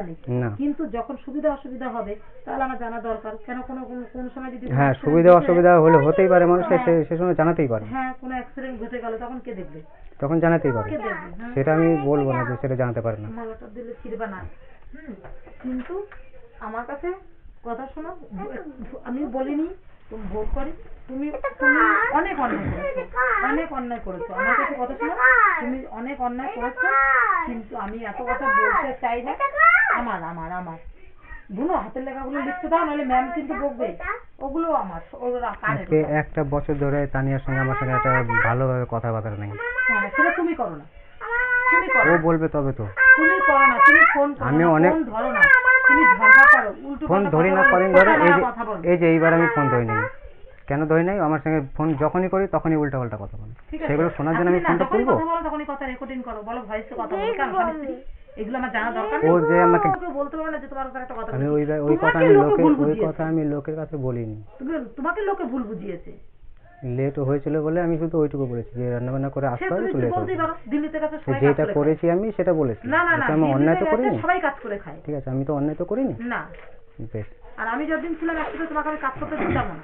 অধিকার নেই। কিন্তু যখন সুবিধা অসুবিধা হবে তাহলে আমার জানা দরকার। কেন কোনো কোনো- কোন সময় যদি হ্যাঁ সুবিধা অসুবিধা হলে হতেই পারে মানুষের সে হ্যাঁ। সে সময় জানাতেই পারে। হ্যাঁ কোনো অ্যাক্সিডেন্ট ঘটে গেল তখন কে দেখবে? তখন জানাতেই পারে। কে দেখবে? হ্যাঁ। সেটা আমি বলব না যে সেটা জানাতে পারে না। মালাটা দিলে ছিড়বে না। হুম। কিন্তু আমার কাছে কথা শোনো আমি বলিনি তুমি ভোট করি? তুমি তুমি অনেক অন্যায় করেছ। অনেক অন্যায় করেছ। আমার কাছে কথা শোনো। তুমি অনেক অন্যায় করেছ কিন্তু আমি এত কথা বলতে চাই না। আমার আমার আমার। বুনো হাতের লেখাগুলো লিখতে দাও নাহলে ম্যাম কিন্তু বকবে। ওগুলো আমার ওরা আজকে একটা বছর ধরে তানিয়ার সঙ্গে আমার সঙ্গে একটা ভালোভাবে কথাবার্তা নেই। হ্যাঁ সেটা তুমি করো না। তুমি করো। ও বলবে তবে তো। তুমি করো না তুমি ফোন করো আমি না, অনেক- ফোন ধরো না। তুমি ফোন ধরি না কদিন ধরে এই যে এই যে এইবার আমি ফোন ধরি নাই কেন ধরি নাই আমার সঙ্গে ফোন যখনই করি তখনই উল্টা পাল্টা কথা বলে। সেগুলো শোনার জন্য আমি না, ফোনটা তুলবো বলো তখনই কথা রেকর্ডিং করো। বলো ভয়েসে কথা বলো। কেন? এগুলো আমার জানা দরকার ও যে আমাকে বলতে পারো না যে তোমার একটা কথা আমি ওই ওই কথা আমি লোকে লোকের ওই কথা আমি লোকের কাছে বলিনি। তুমি তোমাকে লোকে ভুল বুঝিয়েছে। লেট হয়েছিল বলে আমি শুধু ওইটুকু বলেছি যে রান্না বান্না করে সে আসতে হবে তুমি তো লেট বলতেই হবে। পারো দিল্লিতে কাছে সবাই কাজ যেটা করে খায়। করেছি আমি সেটা বলেছি। না না না এটা আমি অন্যায় তো করিনি। সবাই কাজ করে খায়। ঠিক আছে আমি তো অন্যায় তো করিনি? না। বেশ। আর আমি যতদিন ছিলাম একসাথে তোমাকে আমি কাজ করতে দিতাম না।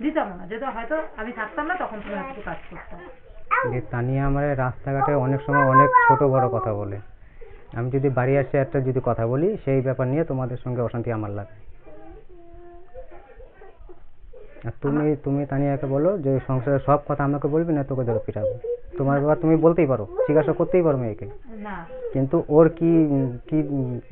দিতাম না। যেহেতু হয়তো আমি থাকতাম না তখন তুমি একটু কাজ করতাম। যে তানিয়া আমার রাস্তাঘাটে অনেক সময় অনেক ছোট বড় কথা বলে। আমি যদি বাড়ি আসে একটা যদি কথা বলি সেই ব্যাপার নিয়ে তোমাদের সঙ্গে অশান্তি আমার লাগে। তুমি তুমি তানিয়াকে বলো যে সংসারের সব কথা আমাকে বলবি না তোকে ধরে পিটাবো। তোমার ব্যাপার তুমি বলতেই পারো জিজ্ঞাসা করতেই পারো মেয়েকে। না। কিন্তু ওর কি কি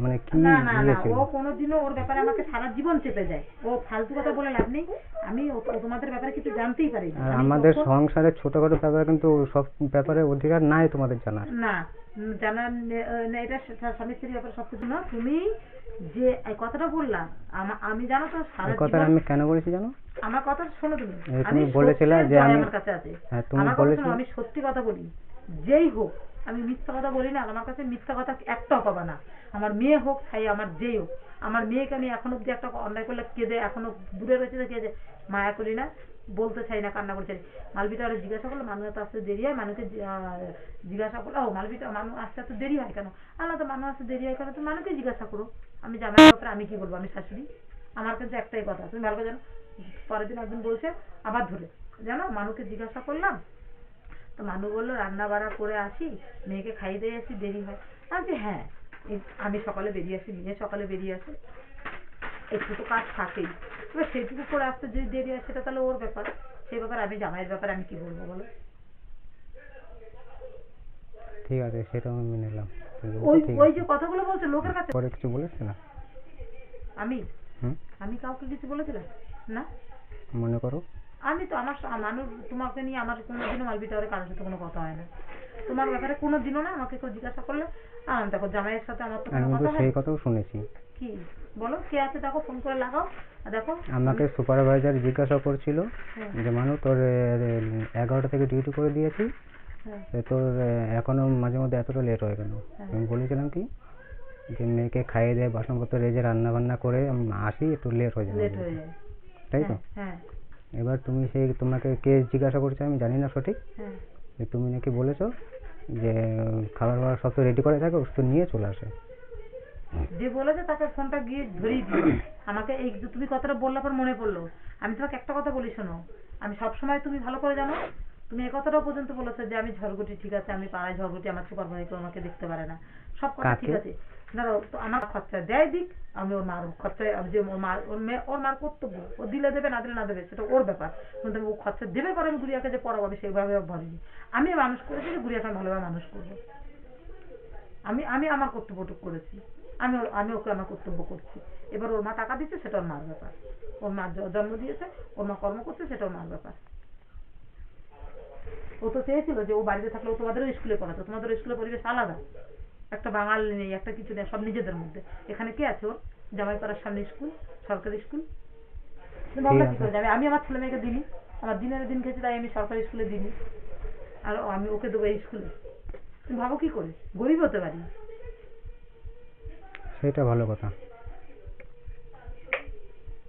মানে কি না না না ও কোনোদিনও ওর ব্যাপারে আমাকে সারা জীবন চেপে যায়। ও ফালতু কথা বলে লাভ নেই। আমি ও ও তোমাদের ব্যাপারে কিছু জানতেই পারি না আর আমি আমাদের কখন- সংসারের ছোটখাটো ব্যাপারে কিন্তু সব ব্যাপারে অধিকার নাই তোমাদের জানার। না। এটা স্বামী স্ত্রীর ব্যাপারে সব কিছু না। তুমি যে এই কথাটা বললাম আমি জানো তো সারা এই কথা জীবন আমি কেন বলেছি জানো? আমার কথা শোনো তুমি। আমি তুমি বলেছিলে যে আমি- আমার কাছে আছে। হ্যাঁ, তুমি বলেছিলে- আমি সত্যি কথা বলি। যেই হোক আমি মিথ্যা কথা বলি না আমার কাছে মিথ্যা কথা একটাও পাবা না। আমার মেয়ে হোক চাই আমার যেই হোক। আমার মেয়েকে আমি এখনও অব্দি একটা অন্যায় করলে কেঁদে এখনও দূরে রয়েছে কেঁদে। মায়া করি না। বলতে চাই না কান্না চাই। মালবিটা আরও জিজ্ঞাসা করল মানুষ তো আসতে দেরি হয়? মানুষকে জিজ্ঞাসা করল ও মালবিটা মানুষ আসতে এত দেরি হয় কেন? আল্লাহ তো মানুষ আসতে দেরি হয় কেন? তুমি মানুষকে জিজ্ঞাসা করো। আমি জামাই ব্যাপারে আমি কি বলব? আমি শাশুড়ি। আমার কাছে একটাই কথা তুমি ভালো জানো। পরের দিন একদিন বলছে আবার ধরে জানো মানুষকে জিজ্ঞাসা করলাম তো মানু বলল রান্না বাড়া করে আসি মেয়েকে খাইয়ে দিয়ে আসি দেরি হয়। আমি বলছি, হ্যাঁ আমি সকালে বেরিয়ে আসি মেয়ে সকালে বেরিয়ে আসে। একটু তো কাজ থাকেই। এবার সেটুকু করে আসতে যদি দেরি হয় সেটা তাহলে ওর ব্যাপার। সেই ব্যাপারে আমি জামাইয়ের ব্যাপারে আমি কি বলব বলো? ঠিক আছে সেটা আমি মেনে নিলাম। ওই ওই যে কথাগুলো বলছে লোকের কাছে পরে কিছু বলেছে না? আমি? আমি কাউকে কিছু বলেছিলাম? না? মনে করো। আমি তো আমার মানুষ তোমাকে নিয়ে আমার কোনোদিনও মালবিটারে কারোর সাথে কোনো কথা হয় না। তোমার ব্যাপারে কোনোদিনও না আমাকে কেউ জিজ্ঞাসা করলে আহ, দেখো জামাইয়ের সাথে আমার তো কোনো আমি তো কথা হয় সেই কথাও শুনেছি। কি? বলো কে আছে? দেখো ফোন করে লাগাও। দেখো। আমাকে সুপারভাইজার জিজ্ঞাসা করছিল হ্যাঁ, যে মানু তোর এগারোটা থেকে ডিউটি করে দিয়েছি। হ্যাঁ, তোর এখনও মাঝে মধ্যে এতটা লেট হয়ে গেল। আমি বলেছিলাম কি যে মেয়েকে খাইয়ে দেয় বাসনপত্র রেজে রান্না বান্না করে আমি আসি একটু লেট হয়ে যাবে। তাই তো? হ্যাঁ এবার তুমি সেই তোমাকে কে জিজ্ঞাসা করছে আমি জানি না সঠিক। হ্যাঁ। তুমি নাকি বলেছ যে খাবার বাবার সব তো রেডি করে থাকে ও শুধু নিয়ে চলে আসে। যে বলেছে তাকে ফোনটা গিয়ে ধরিয়ে দিই আমাকে এই যে তুমি কথাটা বললে পর মনে পড়ল। আমি তোমাকে একটা কথা বলি শোনো। আমি সব সময় তুমি ভালো করে জানো। তুমি এই কথাটাও পর্যন্ত বলেছ যে আমি ঝড়গুটি ঠিক আছে আমি পাড়ায় ঝড়গুটি আমার সুপারভাইজার কেউ আমাকে দেখতে পারে না। সব কথা ঠিক আছে। ধরো তো আমার খরচা দেয় দিক আমি ওর মার খরচায় আমি যে ওর মার ওর মেয়ে ওর মার কর্তব্য। ও দিলে দেবে না দিলে না দেবে সেটা ওর ব্যাপার। কিন্তু আমি ও খরচা দেবে পরে আমি গুড়িয়াকে যে পড়াবো আমি সেইভাবে ভাবিনি। আমি মানুষ করেছি যে গুড়িয়াকে আমি ভালোভাবে মানুষ করব। আমি আমি আমার কর্তব্যটুকু করেছি। আমি আমি ওকে আমার কর্তব্য করছি। এবার ওর মা টাকা দিচ্ছে সেটা ওর মার ব্যাপার। ওর মা জন্ম দিয়েছে ওর মা কর্ম করছে সেটা ওর মার ব্যাপার। ও তো চেয়েছিল যে ও বাড়িতে থাকলে ও তোমাদেরও স্কুলে পড়াতো। তোমাদের স্কুলের পরিবেশ আলাদা। একটা বাঙাল নেই একটা কিছু নেই সব নিজেদের মধ্যে। এখানে কে আছে ওর? জামাইপাড়ার সামনে স্কুল সরকারি স্কুল? তুমি কি করে যাবে আমি আমার ছেলে মেয়েকে দিনি আমার দিনের দিন খেয়েছি তাই আমি সরকারি স্কুলে দিনি আর আমি ওকে দেবো এই স্কুলে। তুমি ভাবো কি করে? গরিব হতে পারি। সেটা ভালো কথা।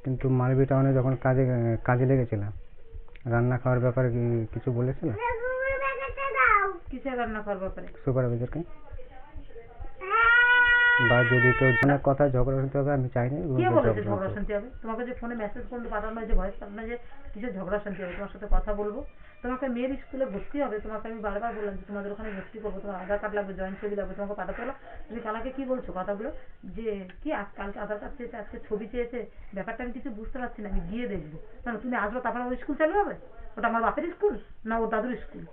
কিন্তু মালবি টাউনে যখন কাজে কাজে লেগেছিলাম রান্না খাওয়ার ব্যাপারে কিছু বলেছিল? কিসের রান্না খাওয়ার ব্যাপারে? সুপারভাইজারকে। বা যদি কেউ জনের কথা ঝগড়া শুনতে হবে আমি চাই না কে বলেছে ঝগড়া। শান্তি হবে? তোমাকে যে ফোনে মেসেজ করতে পাঠানো হয়েছে ভয়েস পাঠানো হয়েছে কিসের ঝগড়া শান্তি হবে? তোমার সাথে কথা বলব। তোমাকে মেয়ের স্কুলে ভর্তি হবে। তোমাকে আমি বারবার বললাম যে তোমাদের ওখানে ভর্তি করব। তোমার আধার কার্ড লাগবে জয়েন্ট ছবি লাগবে তোমাকে পাঠাতে হলো। তুমি কালাকে কি বলছো? কথাগুলো যে কি আজ কালকে আধার কার্ড চেয়েছে আজকে ছবি চেয়েছে? ব্যাপারটা আমি কিছু বুঝতে পারছি না আমি গিয়ে দেখব। কেন তুমি আসবে তারপরে ওই স্কুল চালু হবে? ওটা আমার বাপের স্কুল না ওর দাদুর স্কুল?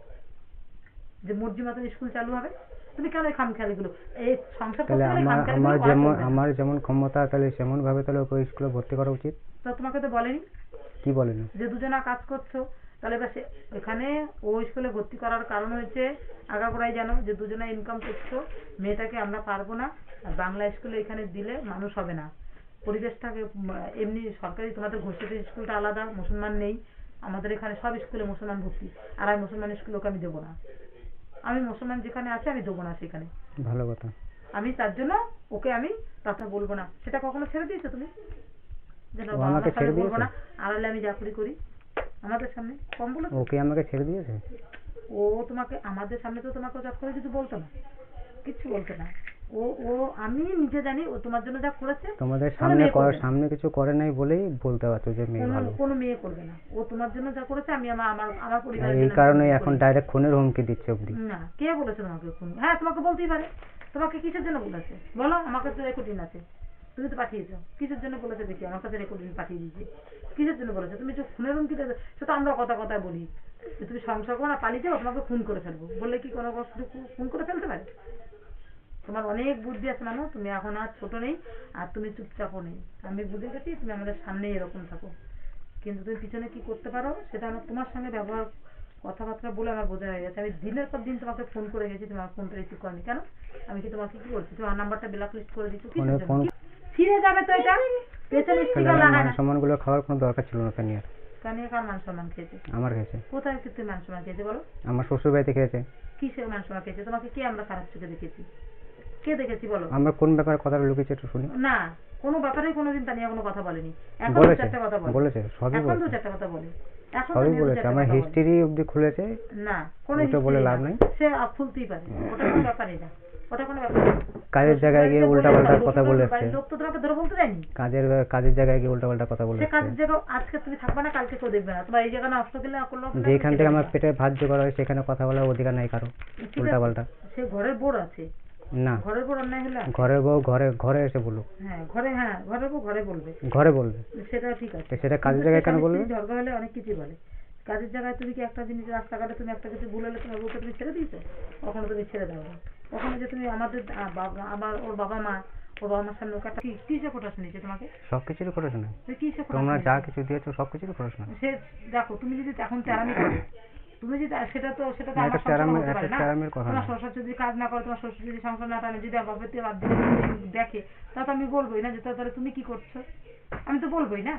যে মর্জি মতন স্কুল চালু হবে? তুমি কেন এই খামখেয়ালিগুলো? এই সংসার করতে গেলে আমার যেমন আমার যেমন ক্ষমতা তাহলে সেমন ভাবে তাহলে ওকে স্কুলে ভর্তি করা উচিত? তো তোমাকে তো বলেনি? কি বলেন? যে দুজনা কাজ করছ তাহলে এবার এখানে ও স্কুলে ভর্তি করার কারণ হয়েছে আগাগোড়াই জানো যে দুজনা ইনকাম করছ মেয়েটাকে আমরা পারব না আর বাংলা স্কুলে এখানে দিলে মানুষ হবে না। পরিবেশটাকে এমনি সরকারি তোমাদের ঘোষিত স্কুলটা আলাদা মুসলমান নেই আমাদের এখানে সব স্কুলে মুসলমান ভর্তি আর আমি মুসলমান স্কুলে ওকে আমি দেবো না। আমি মুসলমান যেখানে আছে আমি দেবো না সেখানে। ভালো কথা। আমি তার জন্য ওকে আমি কথা বলব না। সেটা কখনো ছেড়ে দিয়েছ তুমি? আমাকে ছেড়ে বলব না। আড়ালে আমি চাকরি করি আমাদের সামনে কম বলো। ওকে আমাকে ছেড়ে দিয়েছে? ও তোমাকে আমাদের সামনে তো তোমাকে চট করে কিছু বলতো না। কিচ্ছু বলতো না। ও ও আমি নিজে জানি ও তোমার জন্য যা করেছে তোমাদের সামনে করার সামনে কিছু করে নাই বলেই বলতে পারছ যে মেয়ে ভালো। কোনো মেয়ে করবে না। ও তোমার জন্য যা করেছে আমি আমার আমার আমার পরিবারের এই কারণে এখন ডাইরেক্ট খুনের হুমকি দিচ্ছে অব্দি না কে বলেছে তোমাকে খুন? হ্যাঁ তোমাকে বলতেই পারে। তোমাকে কিসের জন্য বলেছে? বলো আমাকে তো রেকর্ডিং আছে। তুমি তো পাঠিয়েছো কিসের জন্য বলেছে দেখি আমার কাছে রেকর্ডিং পাঠিয়ে দিয়েছি। কিসের জন্য বলেছে? তুমি যে খুনের হুমকি দেবে সেটা আমরা কথা কথা বলি। তুমি সংসার করো না পালিয়ে যাও তোমাকে খুন করে ফেলব। বললে কি কোনো কষ্ট খুন করে ফেলতে পারে? তোমার অনেক বুদ্ধি আছে মানুষ তুমি এখন আর ছোট নেই আর তুমি চুপচাপও নেই। আমি বুঝে গেছি তুমি আমাদের সামনেই এরকম থাকো। কিন্তু তুমি পিছনে কি করতে পারো সেটা আমার তোমার সঙ্গে ব্যবহার কথাবার্তা বলে আমার বোঝা হয়ে গেছে। আমি দিনের পর দিন তোমাকে ফোন করে গেছি তোমার ফোনটা রিসিভ করনি। কেন? আমি কি তোমাকে কি করছি তোমার নাম্বারটা ব্ল্যাক লিস্ট করে দিচ্ছি ফোন ফিরে যাবে তো এটা? পেছনে স্টিকার লাগায় না। সম্মানগুলো খাওয়ার কোনো দরকার ছিল না তানিয়ার। কানিয়ে কার মান সম্মান খেয়েছে? আমার কাছে কোথায় কি তুই মান সম্মান খেয়েছে বলো? আমার শ্বশুর বাড়িতে খেয়েছে। কিসের মান সম্মান খেয়েছে? তোমাকে কে আমরা খারাপ চোখে দেখেছি? কে দেখেছি বলো? আমরা কোন ব্যাপারে কথা লুকিয়েছে একটু শুনি। না কোনো ব্যাপারে কোনোদিন তানিয়া কোনো কথা বলেনি। এখন দু চারটা কথা বলে। বলেছে সবই এখন দু চারটা কথা বলে। এখন সবই বলেছে আমার। হিস্ট্রি অব্দি খুলেছে না কোনো ওটা বলে লাভ না। নেই। সে আপ খুলতেই পারে ওটা কোনো ব্যাপারই না। ওটা কোনো ব্যাপার না। কাজের জায়গায় গিয়ে উল্টা পাল্টা কথা বলে এসছে লোক তো তোমাকে ধরে বলতে দেয়নি। কাজের কাজের জায়গায় গিয়ে উল্টা পাল্টা কথা বলে সে কাজের জায়গা আজকে তুমি থাকবে না কালকে কেউ দেখবে না। তোমার এই জায়গা নষ্ট করলে করল যেখান থেকে আমার পেটে ভাত জোগাড় হয় সেখানে কথা বলার অধিকার নাই কারও। উল্টা পাল্টা সে ঘরের বোর আছে। না। ঘরের বোর অন্যায় হলে ঘরের বউ ঘরে ঘরে এসে বলুক। হ্যাঁ ঘরে হ্যাঁ ঘরের বউ ঘরে বলবে। ঘরে বলবে। সেটা ঠিক আছে। সেটা কাজের জায়গায় কেন বলবে? ঝগড়া হলে অনেক কিছুই বলে। কাজের জায়গায় তুমি কি একটা জিনিস রাস্তাঘাটে তুমি একটা কিছু ভুল হলে তোমার বউকে তুমি ছেড়ে দিয়েছ? কখনো তুমি ছেড়ে দাও না। কখনো যে তুমি আমাদের আমার ওর বাবা মা ওর বাবা মার সামনে ওকে একটা কিসে কোটা শুনেছে তোমাকে? সব কিছুরই করেছ না তুমি কিসে কোটা তোমরা যা কিছু দিয়েছ সব কিছুরই করেছ না সে দেখো তুমি যদি এখন তেরামি করো তুমি যদি সেটা তো সেটা তো আমার সংসার হতে পারে না। তোমার শ্বশুর যদি কাজ না করে তোমার শ্বশুর যদি সংসার না টানে যদি আমার বাপের থেকে বাদ দিয়ে যদি দেখে তা তো আমি বলবোই না যে তাহলে তুমি কি করছ? আমি তো বলবোই না।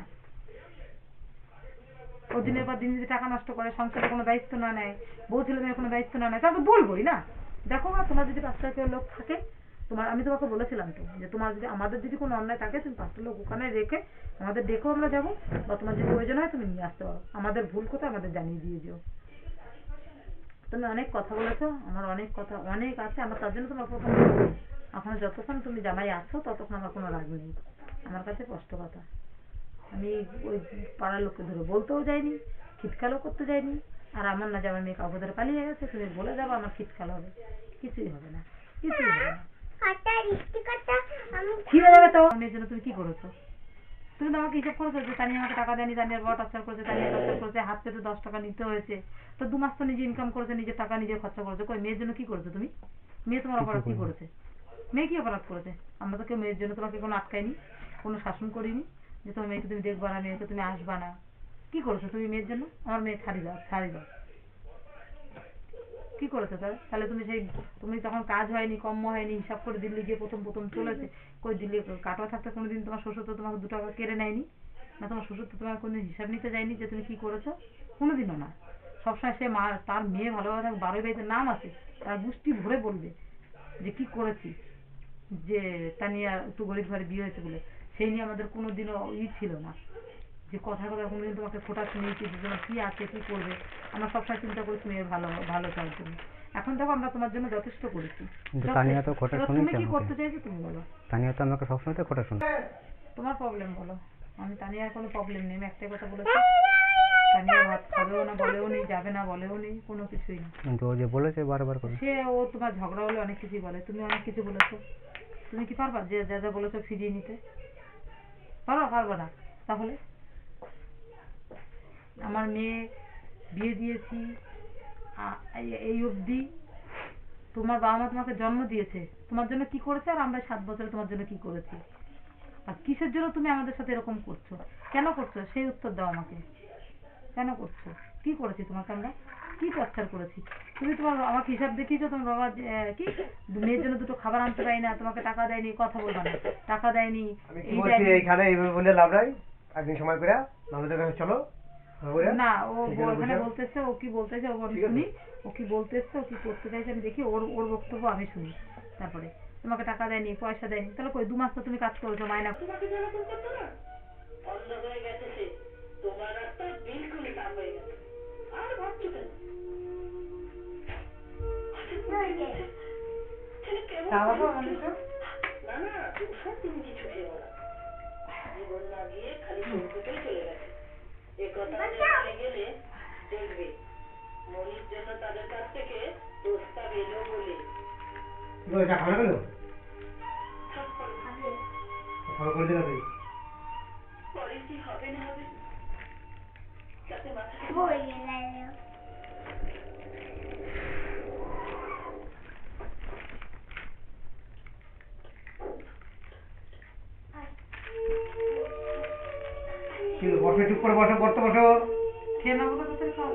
ও দিনের পর দিন যদি টাকা নষ্ট করে সংসারে কোনো দায়িত্ব না নেয় বউ ছেলে মেয়ের কোনো দায়িত্ব না নেয় তাহলে তো বলবোই না। দেখো না তোমার যদি পাঁচটা কেউ লোক থাকে তোমার আমি তোমাকে বলেছিলাম তো যে তোমার যদি আমাদের যদি কোনো অন্যায় থাকে তুমি পাঁচটা লোক ওখানে রেখে আমাদের ডেকেও আমরা যাব বা তোমার যদি প্রয়োজন হয় তুমি নিয়ে আসতে পারো। আমাদের ভুল কোথায় আমাদের জানিয়ে দিয়ে যেও। তুমি অনেক কথা বলেছ আমার অনেক কথা অনেক আছে আমার তার জন্য তোমার প্রথম। এখন যতক্ষণ তুমি জামাই আছো ততক্ষণ আমার কোনো রাগ নেই। আমার কাছে কষ্ট কথা। আমি ওই পাড়ার লোককে ধরে বলতেও যাইনি খিটকালও করতে যাইনি আর আমার না যে আমার মেয়ে কাউকে ধরে পালিয়ে গেছে তুমি বলে যাব আমার খিটকাল হবে। কিছুই হবে না কিছুই হবে না। ছিঁড়ে যাবে তো মেয়ের জন্য তুমি কি করেছ? তুমি তো আমাকে হিসাব করেছ যে তানিয়া আমাকে টাকা দেয়নি তানিয়ার বড় টর্চার করেছে তানিয়া টর্চার করেছে হাত পেতে দশ টাকা নিতে হয়েছে। তো দু মাস তো নিজে ইনকাম করেছে নিজের টাকা নিজে খরচা করেছে। কই মেয়ের জন্য কি করেছ তুমি? মেয়ে তোমার অপরাধ কি করেছে? মেয়ে কি অপরাধ করেছে? আমরা তো কেউ মেয়ের জন্য তোমাকে কোনো আটকাইনি কোনো শাসন করিনি যে তোমার মেয়েকে তুমি দেখবা না মেয়েকে তুমি আসবা না। কি করেছ তুমি মেয়ের জন্য? আমার মেয়ে ছাড়ি দাও ছাড়ি দাও। কি করেছ তাহলে তাহলে তুমি সেই তুমি তখন কাজ হয়নি কম্ম হয়নি হিসাব করে দিল্লি গিয়ে প্রথম প্রথম চলেছে। কই দিল্লি কাটোয়া থাকতে কোনোদিন তোমার শ্বশুর তো তোমাকে দু টাকা কেড়ে নেয়নি? না, তোমার শ্বশুর তো তোমার কোনোদিন হিসাব নিতে যায়নি যে তুমি কি করেছ? কোনোদিনও না। সবসময় সে মা, তার মেয়ে ভালোভাবে থাকবে বারোই বাড়িতে নাম আছে, তার গোষ্ঠী ভরে বলবে যে কি করেছি? যে তানিয়া একটু গরিব ঘরে বিয়ে হয়েছে বলে। সেই নিয়ে আমাদের কোনোদিনও ই ছিল না। যে কথা কথা কোনোদিন তোমাকে ফোটা শুনিয়েছি যে তোমার কি আছে, কি করবে? আমরা সবসময় চিন্তা করি মেয়ের ভালো ভালো চাওয়ার জন্য এখন দেখো আমরা তোমার জন্য যথেষ্ট করেছি। তানিয়া তো কথা শুনেছে তুমি কি করতে চাইছো তুমি বলো? তানিয়া তো আমাকে সবসময় তো কথা শুনে। তোমার প্রবলেম বলো। আমি তানিয়ার কোনো প্রবলেম নেই আমি একটাই কথা বলেছি। তানিয়া ভাত খাবেও না বলেও নেই যাবে না বলেও নেই কোনো কিছুই না। কিন্তু ও যে বলেছে বারবার করে। সে ও তোমার ঝগড়া হলে অনেক কিছুই বলে। তুমি অনেক কিছু বলেছ। তুমি কি পারবা যে যা যা বলেছ ফিরিয়ে নিতে? পারবা পারবা না। তাহলে? আমার মেয়ে বিয়ে দিয়েছি এই- অবধি তোমার বাবা মা তোমাকে জন্ম দিয়েছে। তোমার জন্য কি করেছে আর আমরা সাত বছরে তোমার জন্য কি করেছি? আর কিসের জন্য তুমি আমাদের সাথে এরকম করছ? কেন করছ? সেই উত্তর দাও আমাকে। কেন করছ? কি করেছি তোমাকে আমরা? কি টর্চার করেছি? তুমি তোমার আমাকে হিসাব দেখিয়েছো তোমার বাবা কি? মেয়ের জন্য দুটো খাবার আনতে পারি না তোমাকে টাকা দেয়নি কথা বলবা না। টাকা দেয়নি। এইখানে এইভাবে বলে লাভ নাই? একদিন সময় করে আমাদের কাছে চলো। না ও ওখানে বলতেছে ও কি বলতেছে ও আমি শুনি। ও কি বলতেছে ও কি করতে চাইছে আমি দেখি ওর ওর বক্তব্য আমি শুনি। তারপরে তোমাকে টাকা দেয়নি পয়সা দেয়নি তাহলে কই দু মাস তো তুমি কাজ করেছ মাইনা। তোমাকে যেরকম করতো না? অন্ধ হয়ে গেছে সে। তোমার রাস্তা বিলকুল সাফ হয়ে গেছে। আর ভাবছ কেন? ছেলে কেমন খাওয়াবো করছে? আমাদের তো? না না ওসব তুমি কিছু ভেবো না জীবন না গিয়ে খালি চলতেই চলে এ কথা জানতে গেলে দেখবে। মনির জন্য তাদের কাছ থেকে প্রস্তাব এলো বলে। কি করে, চা খাবে না কেন? সব পরে- করে দিলা তুই? পরে কি হবে না হবে? তাতে মাথা করে বসো পড়তে বসো। খেয়ে নেব তো তাড়াতাড়ি খাও।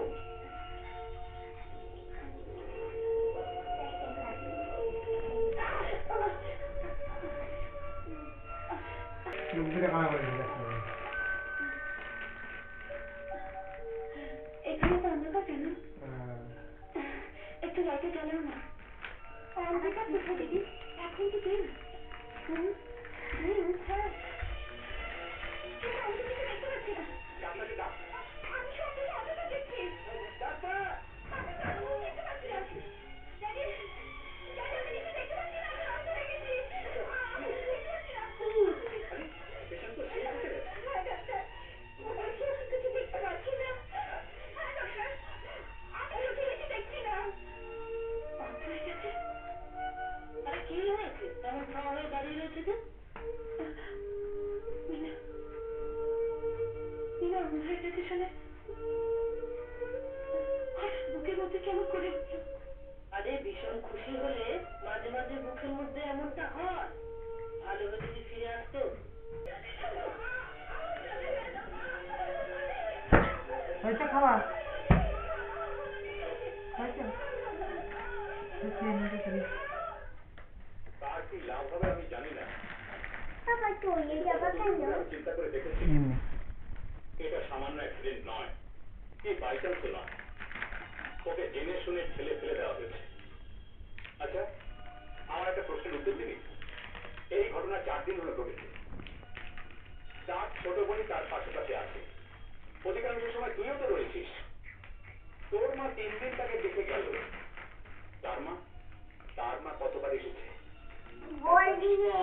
এখানে হ্যাঁ। একটু লাইটে জ্বালাও না। দিদি এখন তো দিন হুম? এটা সামান্য অ্যাক্সিডেন্ট নয় এই বাই চান্স নয় ওকে জেনে শুনে ঠেলে ফেলে দেওয়া হয়েছে আচ্ছা আমার একটা প্রশ্নের উত্তর দিবি এই ঘটনা চার দিন হলো ঘটেছে। তার ছোট বোনই তার পাশে পাশে আছে। অধিকাংশ সময় তুইও তো রয়েছিস। তোর মা তিন দিন তাকে দেখে গেল। তার মা? তার মা কতবার এসেছে?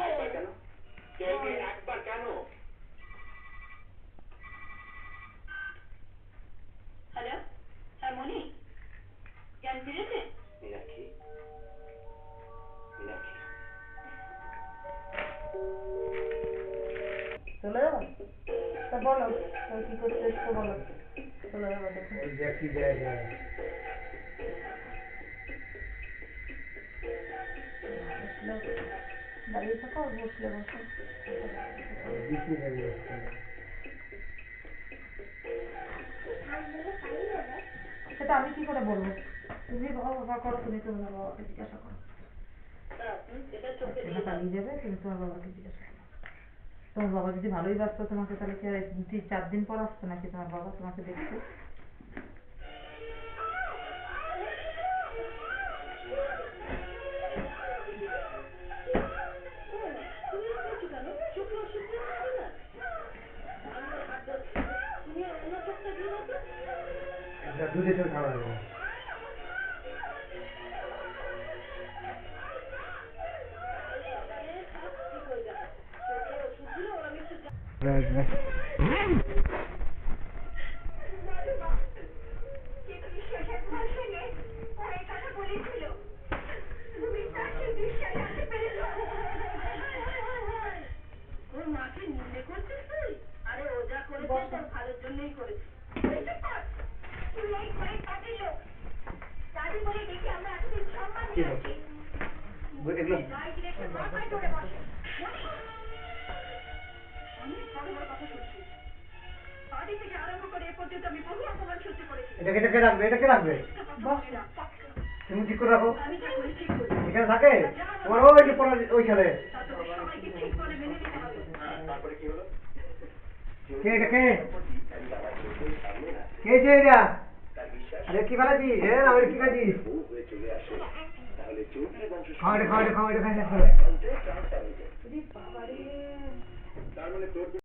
একবার কেন? কেউ একবার কেন? হ্যালো? হ্যাঁ মনি জ্ঞান ফিরেছে? চলে যাব তা বলো তুমি কি করতে এসছো বলো? চলে যাব দেখো। ওই যে কি। বসলে দাঁড়িয়ে থাকো আর বসলে বসো। সেটা আমি কি করে বলব? তুমি বাবা বাবা করো তুমি তোমার বাবাকে জিজ্ঞাসা করো। হ্যাঁ এটা পালিয়ে যাবে তুমি তোমার বাবাকে জিজ্ঞাসা করো। তোমার বাবা যদি ভালোই বাসত তোমাকে তাহলে কি আর তিন চার দিন পর আসতো নাকি তোমার বাবা তোমাকে দেখতে? তুমি করছ কেন কিন্তু শেষের ভাষণে ও এই কথা বলেছিল তুমি তাকে বিশ্বাস করতে পেরেছ ওর মাকে নিন্দে করছিস তুই আরে ও যা করেছে তার ভালোর জন্যই করেছে তুই এই ঘরে কাজের লোক দাদি বলে দেখি আমরা এতদিন সম্মান দিয়েছি এগুলো গায়ে রেখে মাথায় ধরে বসে অনেক বড় বড় কথা শুনছি বাড়ি থেকে আরম্ভ করে এ পর্যন্ত আমি বহু অপমান সহ্য করেছি। এটাকে এটাকে রাখবে এটাকে রাখবে। তুমি ঠিক করে রাখো। আমি যা করি ঠিক করি। এখানে থাকে? তোমার ও এই যে পড়া ওইখানে সবাইকে ঠিক বলে মেনে নিতে হবে। তারপরে কি হলো? কে এটা কে? কে যে এটা? আরে কি করেছিস হে আমি কি করেছিস খাওয়াটে খাওয়াটে খাওয়াটে খাওয়াটে তার মানে তোর